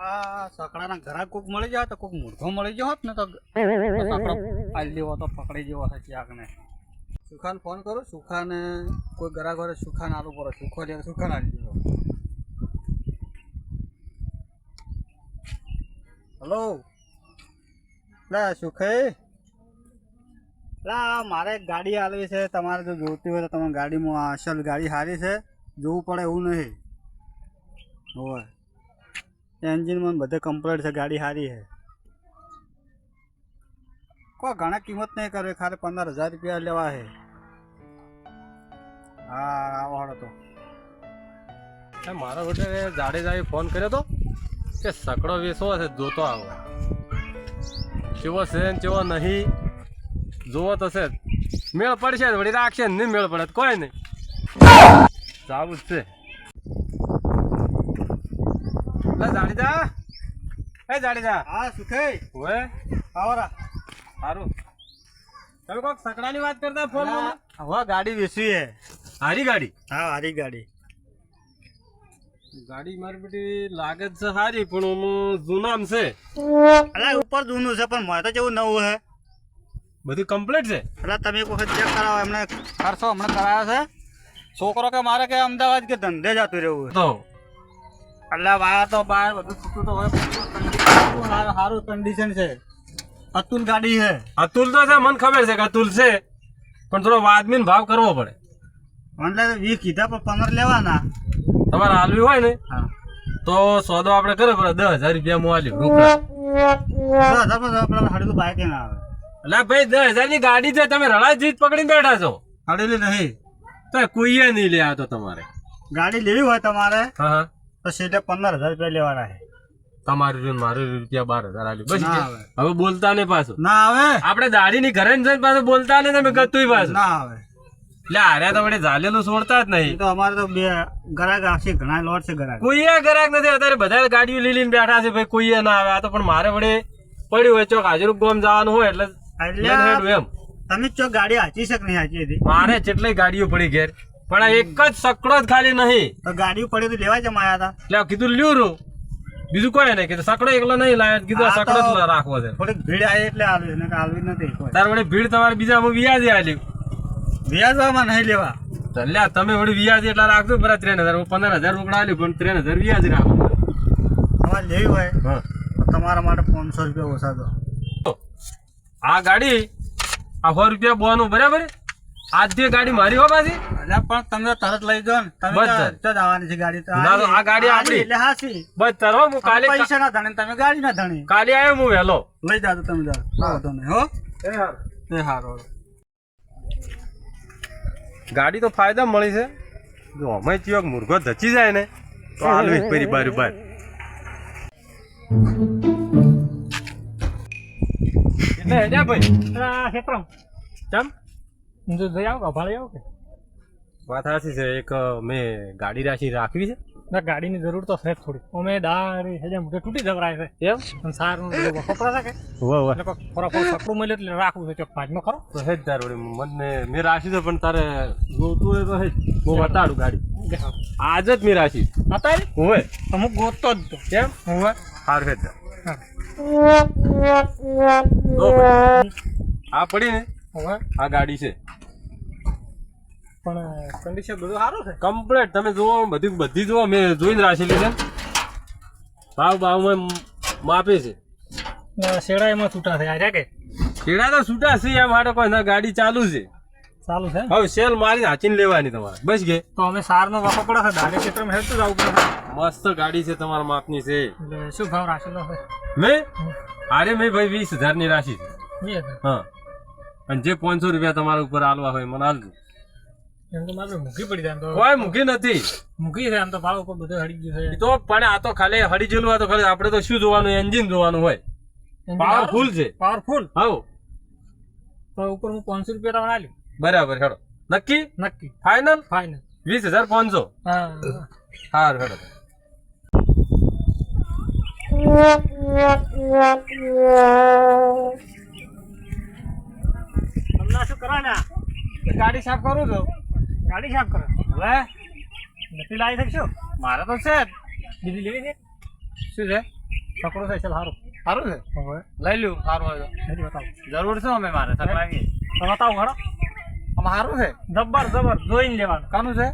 આ સકડાના ઘરા કોક મળી જાય તો કોક મૂર્ખો મળી ગયો ને તો સકડો પાડી લેવો તો પકડી જેવો ફોન કરું, સુખાને કોઈ ઘરા ઘરે સુખાને આલુ પડે સુખો લે સુખાને આલી દીધો. હલો? લે, સુખે? લા મારે ગાડી આલવી છે. તમારે જો જોતી હોય તો તમારી ગાડીમાં અસલ ગાડી સારી છે. જોવું પડે એવું નહીં. હોય. એન્જિનમાં બધે કમ્પ્લીટ છે, ગાડી સારી છે કોઈ ઘણા કિંમત નહીં કરે, ખાલી પંદર હજાર રૂપિયા લેવા છે હા, આવો હાડો તો. મારા જાડે જાડેજાએ ફોન કર્યો તો કે સકડો વેચવો છે જોતો આવો. ચેવો છે ને કેવો નહીં, જોવો તો છે. મેળ પડશે વળી રાખશે ને નહીં મેળ પડે કોઈ નહીં. જાવું જ છે લે જાડેજા એ જાડેજા હા સુખે હવે આવરા. સારું તમે કોક સકડાની વાત કરતા ફોન હવે ગાડી વેચવી હે. હારી ગાડી? હા હારી ગાડી. ગાડી મારી બેટી લાગે છે સારી પણ જૂનામ છે. અલા ઉપર જૂનું છે પણ મારે તો જેવું નવું છે બધું કમ્પ્લીટ છે? એટલે તમે એક વખત ચેક કરાવો એમને ખર્ચો હમણાં કરાયો છે? છોકરો કે મારે કે અમદાવાદ કે ધંધે જતું રહેવું તો એટલે વાયા તો બહાર બધું છૂટું તો હોય સારું કન્ડિશન છે? અતુલ ગાડી છે. અતુલ તો છે મને ખબર છે કે અતુલ છે પણ થોડો વાદમીન ભાવ કરવો પડે. એટલે વીસ કીધા પણ પંદર લેવાના. તમારે હાલવી હોય ને તો સોદો આપણે કરે પડે દસ હજાર રૂપિયા મોવાલી રોકડા દસ હાડું બાઇક ના આવે? એટલે ભાઈ દસ હજારની ગાડી છે તમે રળા જીત પકડીને બેઠા છો. હડેલી નહીં. તો કોઈએ નહીં લે આ તો તમારે. ગાડી લેવી હોય તમારે. હા હા. તો સીધે પંદર હજાર રૂપિયા લેવાના છે. તમારી રૂપિયા મારી રૂપિયા બાર હજાર આલ્યું બસ હવે બોલતા ને પાછું. ના આવે. આપણે દાઢી ની ઘરે જઈને પાછું બોલતા નહીં તમે ગતું પાછું. ના આવે. એટલે આર્યા તો વળી ઝાલેલું છોડતા જ નહીં. તો અમારે તો બે ગ્રાહક આવશે ઘણા લોટ છે ગ્રાહક કોઈએ ગ્રાહક નથી અત્યારે બધા ગાડીઓ લઈ લઈને બેઠા છે ભાઈ કોઈએ ના આવે. આ તો પણ મારે વડે પડ્યું હોય ચોક હાજર ગોમ જવાનું હોય એટલે એટલે એમ. તમે ચોક ગાડી હાચી શક નહીં હાચી હતી? મારે કેટલી ગાડીઓ પડી ઘેર. પણ આ એક જ સકડો જ ખાલી નહીં. તો ગાડી પડી તો લેવા જમ આવ્યા હતા. એટલે કીધું લ્યું રૂ. બીજું કોઈ નહીં કીધું. સકડો એકલો નહીં લાવ્યો કીધું આ સકડો જ રાખવો છે. થોડીક ભીડ આવી એટલે આવી ને આવી નથી તાર વડે ભીડ તમારે બીજામાં વ્યાજે આલ્યું વ્યાજવામાં નહીં લેવા. તો તમે વળી વ્યાજ એટલા રાખજો બરા ત્રણ હજાર. પંદર હજાર રોકડા આલ્યું પણ ત્રણ હજાર વ્યાજ રાખો. તમારે લેવી હોય હા. તમારા માટે પાંચસો રૂપિયા ઓછા દો. આ ગાડી આ સો રૂપિયા બોનું બરાબર? આજ જે ગાડી મારી હો પાછી? પણ તમે તરત લઈ ને. તમે તો છે ગાડી તો. ના આ ગાડી આપણી. એટલે હાસી બસ તરો હું કાલે પૈસા ના ધણી તમે ગાડી ના ધણી. કાલે આવ્યો હું વેલો લઈ જાતો તમે જાઓ. કોઈ વાંધો નહીં હો. એ હારો. ગાડી તો ફાયદા મળી છે. જો અમે ચિયોક મુર્ગો ધચી જાય ને તો આલવી પરી બારી બાર એટલે હેડ્યા ભાઈ. ક્ષેત્રમ ચમ? જો જઈ આવો ભાડે આવો કે. વાત સાચી છે એક મેં ગાડી રાખી રાખવી છે. ના ગાડીની જરૂર તો છે થોડી. અમે દારી હેજા મોઢે તૂટી જવરાય છે. એમ? સારું બધું વપરા કે? વાહ વાહ. એટલે થોડું સકડું મળે એટલે રાખવું છે ચોક પાંચમાં ખરો? તો હે જ તાર મને મેં રાખી છે પણ તારે જોતું હોય તો હે જ. હું બતાડું ગાડી. આજ જ મેં રાખી. અત્યારે હોય? તો હું ગોતતો જ તો. કેમ હોય? સારું હે જ તાર. જો ભાઈ, આ પડી ને? આ ગાડી છે. પણ કન્ડિશન બધું સારું છે? કમ્પ્લેટ તમે જુઓ બધી બધી જુઓ મેં જોઈને રાખેલી છે. ભાવ ભાવમાં માપે છે. શેડા એમાં છૂટા થયા છે કે? શેડા તો છૂટા છે એમ માટે કોઈ ના ગાડી ચાલુ છે. ચાલુ છે? હવે સેલ મારી હાચીને લેવાની તમારે. બસ ગે તો અમે સારનો વાપો પડે છે દાડે ક્ષેત્રમાં હેરતું જવું પડે મસ્ત ગાડી છે તમારા માપની છે. શું ભાવ રાખેલો છે? મેં? અરે મેં ભાઈ વીસ હજારની રાશિ છે હા. અને જે પાંચસો રૂપિયા તમારા ઉપર આલવા હોય મને આલજો. એમ તો મારે મૂકી પડી જાય તો. કોઈ મૂકી નથી. મૂકી છે આમ તો ભાવ ઉપર બધું હળી ગયું છે. તો પણ આ તો ખાલી હડી જેલું હોય તો ખાલી આપણે તો શું જોવાનું એન્જિન જોવાનું હોય. પાવરફુલ છે. પાવરફુલ હા તો ઉપર હું પાંચસો રૂપિયા તમને આલ્યું. બરાબર હેડો. નક્કી? નક્કી. ફાઇનલ ફાઇનલ વીસ હજાર પાંચસો. હા. સારું હેડો. તમને શું કરવા ને ગાડી સાફ કરું છું. ગાડી સાફ કરો. હવે નથી લાવી શકશો? મારે તો છે. બીજી લેવી છે? શું છે? છોકરો છે ચાલ સારું સારું છે? હવે લઈ લ્યું સારું હોય તો. બતાવો. જરૂર છે અમે મારે સકલાની તો બતાવો ઘણો આમાં સારું છે? જબર જબર જોઈને લેવાનું. કાનું છે?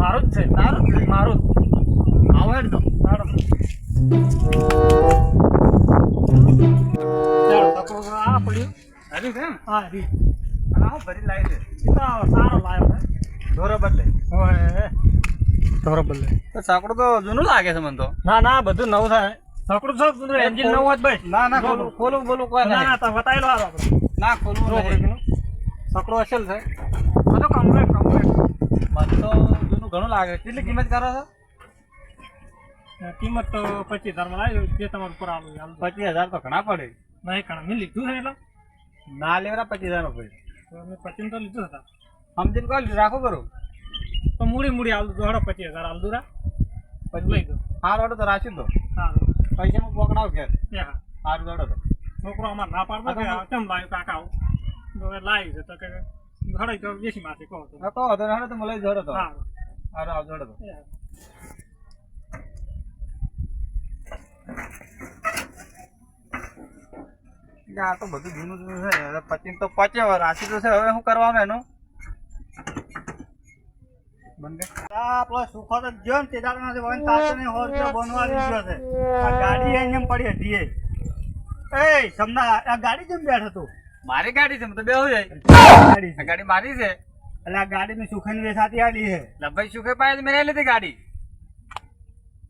મારું જ છે. તારું જ છે? મારું જ. આવો હેડ તો સારું આ પડ્યું. હરી છે હા હરી. આવો ભરી લાવી છે સારો લાવ્યો દોરો બદલે તો સાંકડું તો જૂનું લાગે છે મને તો. ના ના બધું નવું થાય. છકડું છો તું એન્જિન નવું હોત ભાઈ ના ના ખોલું. ખોલું બોલું કોઈ ના ના ના ખોલવું નહીં. પકડો અસલ છે. બધું કમ્પ્લીટ કમ્પ્લીટ મને તો જૂનું ઘણું લાગે. કેટલી કિંમત કરો છો? કિંમત તો પચીસ હજારમાં લાવી જે તમારું ઉપર આવે પચીસ હજાર તો ઘણા પડે. નહીં મેં લીધું છે એટલે. ના લેવરા પચીસ હજાર રૂપિયા. તો મેં પચીસ તો લીધું હતા સમજીને કહો રાખો કરું. તો મૂડી મૂડી હાલ દો હડો પચીસ હજાર હાલ રા પછી લઈ દો. હાર હડો તો રાખી દો. હા પૈસા હું પકડાવ ઘેર. હાર વાળો તો છોકરો અમારે ના પાડતો કે કેમ લાવ્યું કાકા આવું? તો લાવી છે તો કે હડો તો બેસી માથે કહો તો. હતો હતો હારો તો મળે જોડો તો. હા. હારો આવ જોડો તો આ તો બધું જૂનું જૂનું છે. હવે પચીસ તો પચે રાશિ તો છે. હવે શું કરવાનું એનું? બંધ આ સુખો તો જો ને તે ને બનવા લીધો છે. ગાડી એને એમ પડી હતી એ. એ સમના આ ગાડી જેમ બેઠ હતું? મારી ગાડી છે તો બેહું જાય. ગાડી આ ગાડી મારી છે. એટલે આ ગાડી ની સુખન વેસાતી આલી છે. શું કે પાય મેં લીધી ગાડી.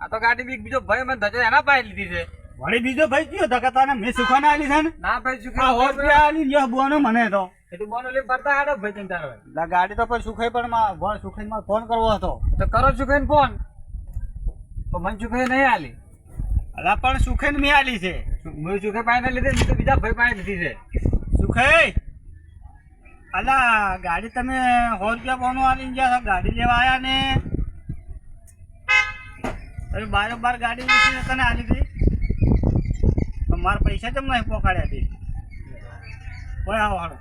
આ તો ગાડી બીજો ભાઈ મને ધજો એના પાય લીધી છે. વળી બીજો ભાઈ કયો ધકા તને મેં સુખા આલી છે ને? ના ભાઈ સુખા હોર આલી જો બોનો મને તો. તું બોનો લઈને ફરતા હાડો ભાઈ એટલે ગાડી તો પણ સુખાઈ પણ માં સુખાઈ માં ફોન કરવો હતો. તો કરો સુખાઈ ફોન. તો મને સુખાઈ નહીં આલી. અલા પણ સુખાઈ મેં આલી છે. મેં સુખાઈ પાય લીધી મેં તો બીજા ભાઈ પાણી લીધી છે. સુખાઈ? અલા ગાડી તમે સો રૂપિયા બોનો આલી ગયા ગાડી લેવા આવ્યા ને? અરે બારો બાર ગાડી લીધી તને આલી હતી? મારા પૈસા કેમ નહીં પોકાડ્યા હતી કોઈ આવો હાલો.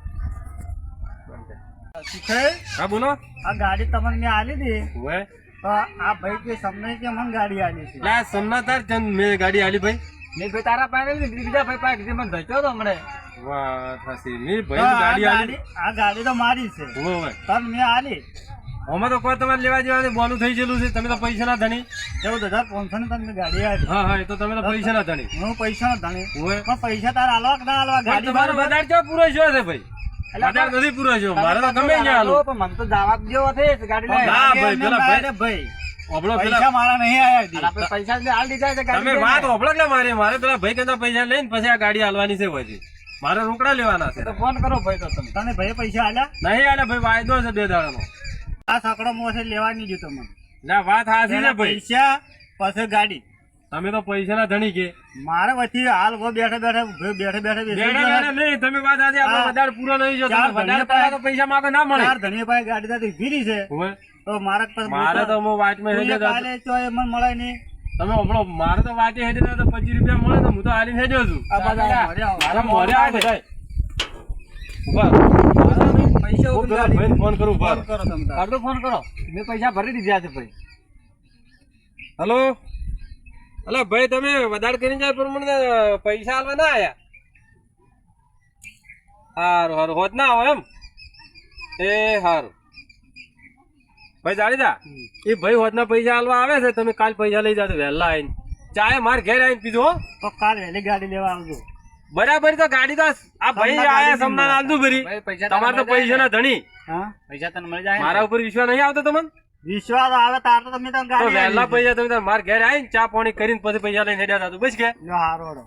હા બોલો. આ ગાડી તમને મેં આલી હતી તો આ ભાઈ કે સમજાય કે મને ગાડી આલી છે? લા સમનાતાર જન મેં ગાડી આલી ભાઈ. નહીં ભાઈ તારા પાસે લીધી બીજા ભાઈ પાસે મને ધચ્યો તો હમણે. વાહ થાસી મેં ભાઈ ગાડી આલી. આ ગાડી તો મારી છે. હોય તમ મેં આલી. અમે તો કોઈ તમારે લેવા જેવા બોલું થઈ ગયેલું છે. તમે તો પૈસા ના ધણી. એવું દાદા પાંચસો ને તમને ગાડી આવી હા હા તો તમે તો પૈસા ના ધણી. હું પૈસા ના ધણી. પણ પૈસા તારા હાલવા ના હાલવા ગાડી ચો પૂરો છે ભાઈ? બજાર નથી પૂરો છો મારે તો ગમે ત્યાં હાલો પણ મને તો દાવા જેવો છે ગાડી લઈ. ના, ભાઈ, પેલા ભાઈ- ભાઈ ઓબળો પૈસા મારા નહીં આયા હજી. પૈસા હાલ દીધા છે તમે વાત ઓબળો એટલે મારી મારે પેલા ભાઈ કહેતા પૈસા લઈને પછી આ ગાડી હાલવાની છે પછી. મારે રોકડા લેવાના છે. ફોન કરો ભાઈ તો તમે. તને ભાઈ પૈસા આલ્યા? નહીં આલે ભાઈ વાયદો છે બે દાડાનો. આ સકડો મોસે લેવાની નહીં તમને મને. ના વાત હાજી છે પેલા ભાઈ. પૈસા પછી ગાડી. તમે તો પૈસા ના ધણી કે મારે વચ્ચે હાલ બેઠે બેઠે બેઠે બેઠે નહીં તમે વાત આજે વધારે પૂરો નહીં જો વધારે પૈસા માગે ના મળે. ચાર ધણી પાસે ગાડી ત્યાંથી ભીરી છે. તો મારે મારે તો હું વાતમાં હેડે એ તો- એ મને મળે નહીં. તમે હમણાં મારે તો વાતે હેડે તો પચીસ રૂપિયા મળે તો હું તો હાલી હેડ્યો છું. મોરે. મારા આવે ભાઈને ફોન કરું ફોન કરો તમે ફોન કરો. મેં પૈસા ભરી દીધા છે ભાઈ. હલો? હલો ભાઈ તમે વધારે કરીને જાય પ્રમાણે પૈસા આલવા ના આયા? સારું સારું હોત ના આવો એમ? એ સારું ભાઈ જાણીતા? એ ભાઈ હોતના પૈસા આલવા આવે છે તમે કાલ પૈસા લઈ જાજો વહેલા આવીને. ચાય માર ઘેર આવીને પીધો તો કાલ વહેલી ગાડી લેવા આવજો. બરાબર તો ગાડી તો આ ભાઈ આયા સમના આલતું ભરી તમારે તો પૈસા ના. ધણી. હા? પૈસા તને મળી જાય મારા ઉપર વિશ્વાસ નહીં આવતો તમને? વિશ્વાસ આવે તાર તો તમે તો ગાડી વહેલા પૈસા તમે માર ઘેર આવીને ચા પાણી કરીને પછી પૈસા લઈને હેડ્યા તું બસ કે? હારો હારો.